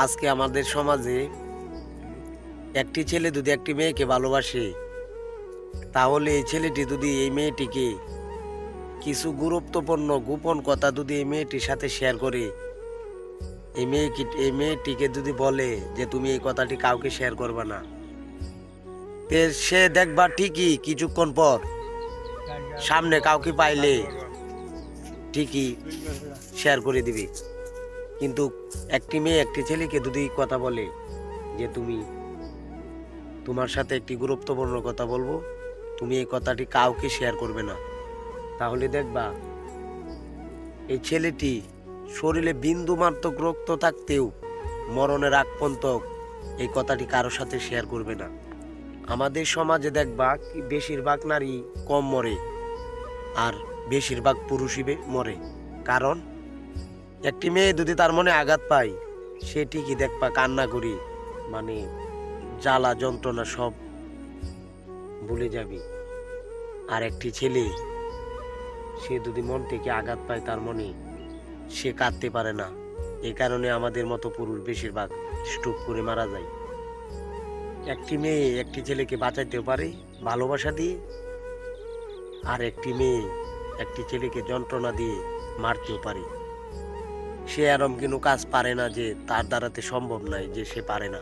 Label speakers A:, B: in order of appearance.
A: আজকে আমাদের সমাজে একটি ছেলে যদি একটি মেয়েকে ভালোবাসে, তাহলে এই ছেলেটি যদি এই মেয়েটিকে কিছু গুরুত্বপূর্ণ গোপন কথা যদি এই মেয়েটির সাথে শেয়ার করে, এই মেয়েকে, এই মেয়েটিকে যদি বলে যে তুমি এই কথাটি কাউকে শেয়ার করবে না সে দেখবা ঠিকই কিছুক্ষণ পর সামনে কাউকে পাইলে ঠিকই শেয়ার করে দিবি। কিন্তু একটি মেয়ে, একটি ছেলেকে যদি কথা বলে যে তুমি তোমার সাথে একটি গুরুত্বপূর্ণ কথা বলব, তুমি এই কথাটি কাউকে শেয়ার করবে না। তাহলে দেখবা, এই ছেলেটি শরীরে বিন্দু মাত্রক রক্ত থাকতেও মরণের আগ এই কথাটি কারও সাথে শেয়ার করবে না। আমাদের সমাজে দেখবা, বেশিরভাগ নারী কম মরে, আর বেশিরভাগ পুরুষই মরে। কারণ একটি মেয়ে যদি তার মনে আঘাত পায়, সে ঠিকই দেখবা কান্না করি মানে জ্বালা যন্ত্রণা সব ভুলে যাবি। আর একটি ছেলে, সে যদি মন থেকে আঘাত পায় তার মনে, সে কাঁদতে পারে না। এই কারণে আমাদের মতো পুরুষ বেশিরভাগ স্ট্রোক করে মারা যায়। একটি মেয়ে একটি ছেলেকে বাঁচাইতেও পারে, ভালোবাসা দিয়ে। আর একটি মেয়ে একটি ছেলেকে যন্ত্রণা দিয়ে মারতেও পারে। সে এরম কোনো কাজ পারে না যে তার দ্বারাতে সম্ভব নয় যে সে পারে না।